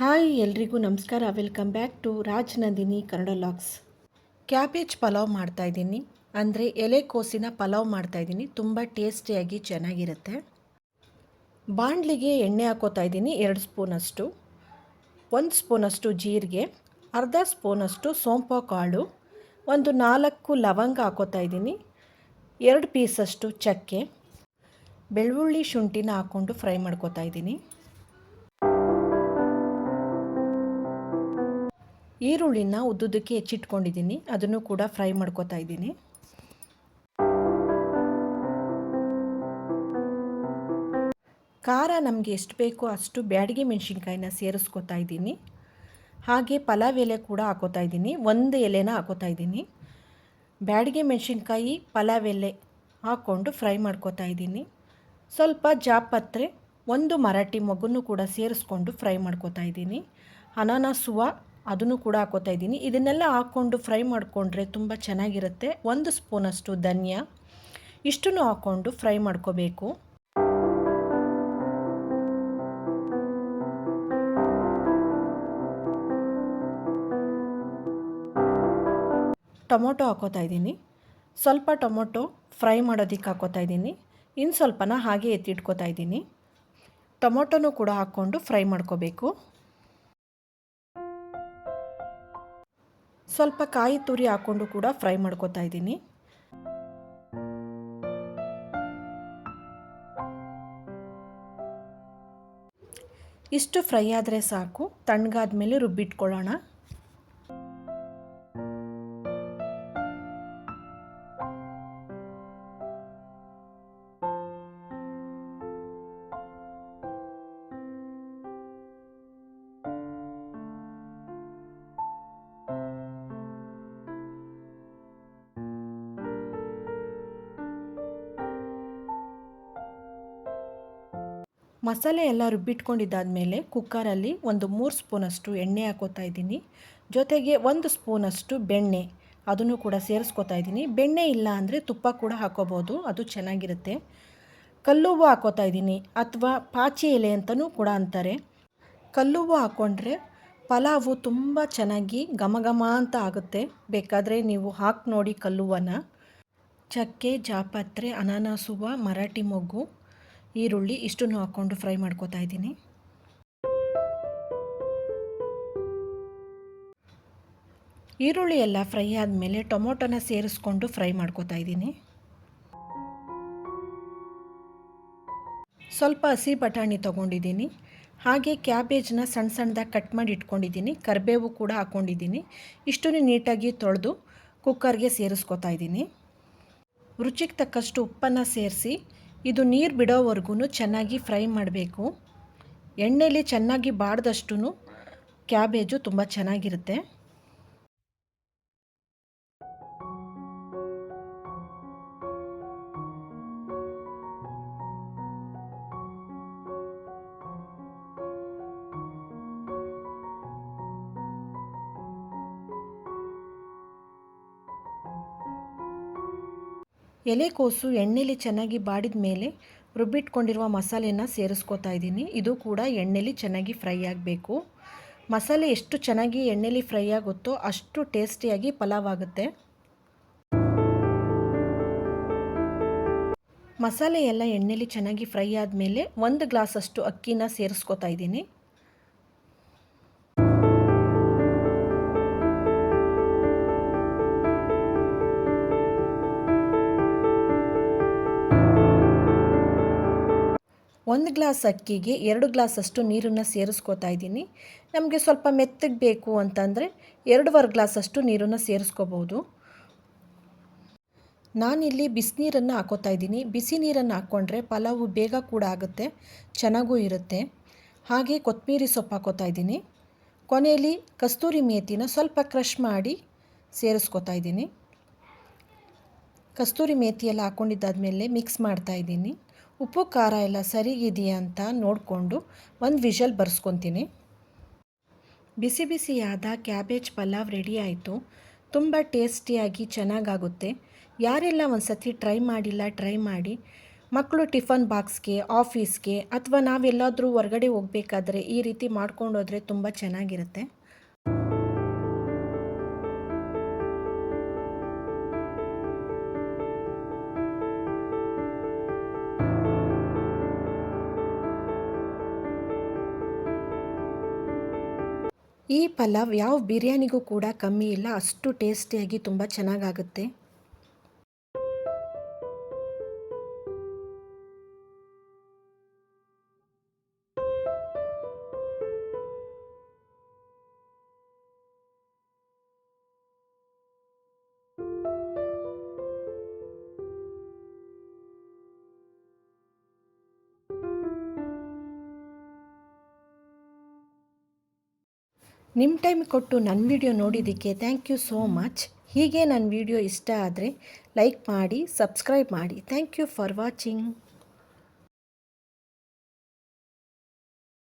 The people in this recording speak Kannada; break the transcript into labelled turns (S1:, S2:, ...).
S1: ಹಾಯ್ ಎಲ್ರಿಗೂ ನಮಸ್ಕಾರ. Welcome back to Raj Nandini Kannada vlogs. Cabbage pulao ಮಾಡ್ತಾಯಿದ್ದೀನಿ ಅಂದರೆ ಎಲೆಕೋಸಿನ ಪಲಾವ್ ಮಾಡ್ತಾಯಿದ್ದೀನಿ ತುಂಬ ಟೇಸ್ಟಿಯಾಗಿ ಚೆನ್ನಾಗಿರುತ್ತೆ. ಬಾಣಲಿಗೆ ಎಣ್ಣೆ ಹಾಕೋತಾ ಇದ್ದೀನಿ ಎರಡು ಸ್ಪೂನಷ್ಟು. ಒಂದು ಸ್ಪೂನಷ್ಟು ಜೀರಿಗೆ. ಅರ್ಧ ಸ್ಪೂನಷ್ಟು ಸೋಂಪು ಕಾಳು. ಒಂದು ನಾಲ್ಕು ಲವಂಗ ಹಾಕೋತಾ ಇದ್ದೀನಿ. ಎರಡು ಪೀಸಷ್ಟು ಚಕ್ಕೆ. ಬೆಳ್ಳುಳ್ಳಿ ಶುಂಠಿನ ಹಾಕ್ಕೊಂಡು ಫ್ರೈ ಮಾಡ್ಕೋತಾ ಇದ್ದೀನಿ. ಈರುಳ್ಳಿನ ಉದ್ದುದಕ್ಕೆ ಹೆಚ್ಚಿಟ್ಕೊಂಡಿದ್ದೀನಿ. ಅದನ್ನು ಕೂಡ ಫ್ರೈ ಮಾಡ್ಕೋತಾ ಇದ್ದೀನಿ. ಖಾರ ನಮಗೆ ಎಷ್ಟು ಬೇಕೋ ಅಷ್ಟು ಬ್ಯಾಡಿಗೆ ಮೆಣಸಿನ್ಕಾಯಿನ ಸೇರಿಸ್ಕೊತಾ ಇದ್ದೀನಿ. ಹಾಗೆ ಪಲಾವ್ ಎಲೆ ಕೂಡ ಹಾಕೋತಾ ಇದ್ದೀನಿ. ಒಂದು ಎಲೆನ ಹಾಕೋತಾ ಇದ್ದೀನಿ. ಬ್ಯಾಡಿಗೆ ಮೆಣಸಿನ್ಕಾಯಿ, ಪಲಾವ್ ಎಲೆ ಹಾಕ್ಕೊಂಡು ಫ್ರೈ ಮಾಡ್ಕೋತಾ ಇದ್ದೀನಿ. ಸ್ವಲ್ಪ ಜಾಪತ್ರೆ ಒಂದು ಮರಾಠಿ ಮಗುನೂ ಕೂಡ ಸೇರಿಸ್ಕೊಂಡು ಫ್ರೈ ಮಾಡ್ಕೋತಾ ಇದ್ದೀನಿ. ಅನಾನಸುವ ಅದನ್ನು ಕೂಡ ಹಾಕೋತಾ ಇದ್ದೀನಿ. ಇದನ್ನೆಲ್ಲ ಹಾಕ್ಕೊಂಡು ಫ್ರೈ ಮಾಡಿಕೊಂಡ್ರೆ ತುಂಬ ಚೆನ್ನಾಗಿರುತ್ತೆ. ಒಂದು ಸ್ಪೂನಷ್ಟು ಧನಿಯಾ. ಇಷ್ಟನ್ನು ಹಾಕ್ಕೊಂಡು ಫ್ರೈ ಮಾಡ್ಕೋಬೇಕು. ಟೊಮೊಟೊ ಹಾಕೋತಾ ಇದ್ದೀನಿ. ಸ್ವಲ್ಪ ಟೊಮೊಟೊ ಫ್ರೈ ಮಾಡೋದಕ್ಕೆ ಹಾಕೋತಾ ಇದ್ದೀನಿ. ಇನ್ನು ಸ್ವಲ್ಪನ ಹಾಗೆ ಎತ್ತಿಟ್ಕೋತಾ ಇದ್ದೀನಿ. ಟೊಮೊಟೊನೂ ಕೂಡ ಹಾಕ್ಕೊಂಡು ಫ್ರೈ ಮಾಡ್ಕೋಬೇಕು. ಸ್ವಲ್ಪ ಕಾಯಿ ತುರಿ ಹಾಕ್ಕೊಂಡು ಕೂಡ ಫ್ರೈ ಮಾಡ್ಕೋತಾ ಇದ್ದೀನಿ. ಇಷ್ಟು ಫ್ರೈ ಆದರೆ ಸಾಕು. ತಣ್ಣಗಾದ ಮೇಲೆ ರುಬ್ಬಿಟ್ಕೊಳ್ಳೋಣ. ಮಸಾಲೆ ಎಲ್ಲ ರುಬ್ಬಿಟ್ಕೊಂಡಿದ್ದಾದಮೇಲೆ ಕುಕ್ಕರಲ್ಲಿ ಒಂದು ಮೂರು ಸ್ಪೂನಷ್ಟು ಎಣ್ಣೆ ಹಾಕೋತಾ ಇದ್ದೀನಿ. ಜೊತೆಗೆ ಒಂದು ಸ್ಪೂನಷ್ಟು ಬೆಣ್ಣೆ, ಅದನ್ನು ಕೂಡ ಸೇರಿಸ್ಕೋತಾ ಇದ್ದೀನಿ. ಬೆಣ್ಣೆ ಇಲ್ಲ ಅಂದರೆ ತುಪ್ಪ ಕೂಡ ಹಾಕೋಬೋದು, ಅದು ಚೆನ್ನಾಗಿರುತ್ತೆ. ಕಲ್ಲುವು ಹಾಕೋತಾ ಇದ್ದೀನಿ, ಅಥವಾ ಪಾಚಿ ಎಲೆ ಅಂತಲೂ ಕೂಡ ಅಂತಾರೆ. ಕಲ್ಲುವು ಹಾಕ್ಕೊಂಡ್ರೆ ಪಲಾವು ತುಂಬ ಚೆನ್ನಾಗಿ ಘಮ ಘಮ ಅಂತ ಆಗುತ್ತೆ. ಬೇಕಾದರೆ ನೀವು ಹಾಕಿ ನೋಡಿ ಕಲ್ಲುವನ್ನು ಚಕ್ಕೆ, ಜಾಪತ್ರೆ ಅನಾನಸುವ ಮರಾಠಿ ಮೊಗ್ಗು. ಈರುಳ್ಳಿ ಇಷ್ಟನ್ನು ಹಾಕ್ಕೊಂಡು ಫ್ರೈ ಮಾಡ್ಕೋತಾ ಇದ್ದೀನಿ. ಈರುಳ್ಳಿ ಎಲ್ಲ ಫ್ರೈ ಆದಮೇಲೆ ಟೊಮೊಟೊನ ಸೇರಿಸ್ಕೊಂಡು ಫ್ರೈ ಮಾಡ್ಕೋತಾ ಇದ್ದೀನಿ. ಸ್ವಲ್ಪ ಹಸಿ ಬಟಾಣಿ ತೊಗೊಂಡಿದ್ದೀನಿ. ಹಾಗೆ ಕ್ಯಾಬೇಜ್ನ ಸಣ್ಣ ಸಣ್ಣದಾಗಿ ಕಟ್ ಮಾಡಿ ಇಟ್ಕೊಂಡಿದ್ದೀನಿ. ಕರಿಬೇವು ಕೂಡ ಹಾಕ್ಕೊಂಡಿದ್ದೀನಿ ಇಷ್ಟನ್ನು ನೀಟಾಗಿ ತೊಳೆದು ಕುಕ್ಕರ್ಗೆ ಸೇರಿಸ್ಕೊತಾ ಇದ್ದೀನಿ. ರುಚಿಗೆ ತಕ್ಕಷ್ಟು ಉಪ್ಪನ್ನು ಸೇರಿಸಿ ಇದು ನೀರು ಬಿಡೋವರೆಗೂ ಚೆನ್ನಾಗಿ ಫ್ರೈ ಮಾಡಬೇಕು. ಎಣ್ಣೆಯಲ್ಲಿ ಚೆನ್ನಾಗಿ ಬಾಡ್ದಷ್ಟು ಕ್ಯಾಬೇಜು ತುಂಬ ಚೆನ್ನಾಗಿರುತ್ತೆ. ಎಲೆಕೋಸು ಎಣ್ಣೆಲಿ ಚೆನ್ನಾಗಿ ಬಾಡಿದ ಮೇಲೆ ರುಬ್ಬಿಟ್ಕೊಂಡಿರುವ ಮಸಾಲೆನ ಸೇರಿಸ್ಕೋತಾ ಇದ್ದೀನಿ. ಇದು ಕೂಡ ಎಣ್ಣೆಲಿ ಚೆನ್ನಾಗಿ ಫ್ರೈ ಆಗಬೇಕು. ಮಸಾಲೆ ಎಷ್ಟು ಚೆನ್ನಾಗಿ ಎಣ್ಣೆಲಿ ಫ್ರೈ ಆಗುತ್ತೋ ಅಷ್ಟು ಟೇಸ್ಟಿಯಾಗಿ ಪಲಾವ್ ಆಗುತ್ತೆ. ಮಸಾಲೆ ಎಲ್ಲ ಎಣ್ಣೆಲಿ ಚೆನ್ನಾಗಿ ಫ್ರೈ ಆದಮೇಲೆ ಒಂದು ಗ್ಲಾಸಷ್ಟು ಅಕ್ಕಿನ ಸೇರಿಸ್ಕೋತಾ ಇದ್ದೀನಿ. ಒಂದು ಗ್ಲಾಸ್ ಅಕ್ಕಿಗೆ ಎರಡು ಗ್ಲಾಸಷ್ಟು ನೀರನ್ನು ಸೇರಿಸ್ಕೋತಾ ಇದ್ದೀನಿ. ನಮಗೆ ಸ್ವಲ್ಪ ಮೆತ್ತಗೆ ಬೇಕು ಅಂತಂದರೆ ಎರಡೂವರೆ ಗ್ಲಾಸಷ್ಟು ನೀರನ್ನು ಸೇರಿಸ್ಕೋಬೋದು. ನಾನಿಲ್ಲಿ ಬಿಸಿನೀರನ್ನು ಹಾಕೋತಾ ಇದ್ದೀನಿ. ಬಿಸಿ ನೀರನ್ನು ಹಾಕ್ಕೊಂಡ್ರೆ ಪಲಾವು ಬೇಗ ಕೂಡ ಆಗುತ್ತೆ, ಚೆನ್ನಾಗೂ ಇರುತ್ತೆ. ಹಾಗೆ ಕೊತ್ತಂಬರಿ ಸೊಪ್ಪು ಹಾಕೋತಾ ಇದ್ದೀನಿ. ಕೊನೆಯಲ್ಲಿ ಕಸ್ತೂರಿ ಮೇಥಿನ ಸ್ವಲ್ಪ ಕ್ರಷ್ ಮಾಡಿ ಸೇರಿಸ್ಕೋತಾ ಇದ್ದೀನಿ. ಕಸ್ತೂರಿ ಮೇಥಿ ಎಲ್ಲ ಹಾಕ್ಕೊಂಡಿದ್ದಾದಮೇಲೆ ಮಿಕ್ಸ್ ಮಾಡ್ತಾ ಇದ್ದೀನಿ. ಉಪ್ಪು ಖಾರ ಎಲ್ಲ ಸರಿಗಿದೆಯಾ ಅಂತ ನೋಡಿಕೊಂಡು ಒಂದು ವಿಷಲ್ ಬರ್ಸ್ಕೊತೀನಿ. ಬಿಸಿ ಬಿಸಿಯಾದ ಕ್ಯಾಬೇಜ್ ಪಲಾವ್ ರೆಡಿ ಆಯಿತು. ತುಂಬ ಟೇಸ್ಟಿಯಾಗಿ ಚೆನ್ನಾಗಾಗುತ್ತೆ. ಯಾರೆಲ್ಲ ಒಂದು ಸತಿ ಟ್ರೈ ಮಾಡಿಲ್ಲ ಟ್ರೈ ಮಾಡಿ. ಮಕ್ಕಳು ಟಿಫನ್ ಬಾಕ್ಸ್ಗೆ ಆಫೀಸ್ಗೆ ಅಥವಾ ನಾವೆಲ್ಲಾದರೂ ಹೊರಗಡೆ ಹೋಗಬೇಕಾದ್ರೆ ಈ ರೀತಿ ಮಾಡ್ಕೊಂಡು ಹೋದರೆ ತುಂಬ ಚೆನ್ನಾಗಿರುತ್ತೆ. ಈ ಪಲಾವ್ ಯಾವ ಬಿರಿಯಾನಿಗೂ ಕೂಡ ಕಮ್ಮಿ ಇಲ್ಲ ಅಷ್ಟು ಟೇಸ್ಟಿಯಾಗಿ ತುಂಬ ಚೆನ್ನಾಗಾಗುತ್ತೆ. ನಿಮ್ಮ ಟೈಮ್ ಕೊಟ್ಟು ನನ್ನ ವಿಡಿಯೋ ನೋಡಿದ್ದಕ್ಕೆ ಥ್ಯಾಂಕ್ ಯು ಸೋ ಮಚ್ ಹೀಗೆ ನನ್ನ ವಿಡಿಯೋ ಇಷ್ಟ ಆದರೆ ಲೈಕ್ ಮಾಡಿ ಸಬ್ಸ್ಕ್ರೈಬ್ ಮಾಡಿ. Thank you for watching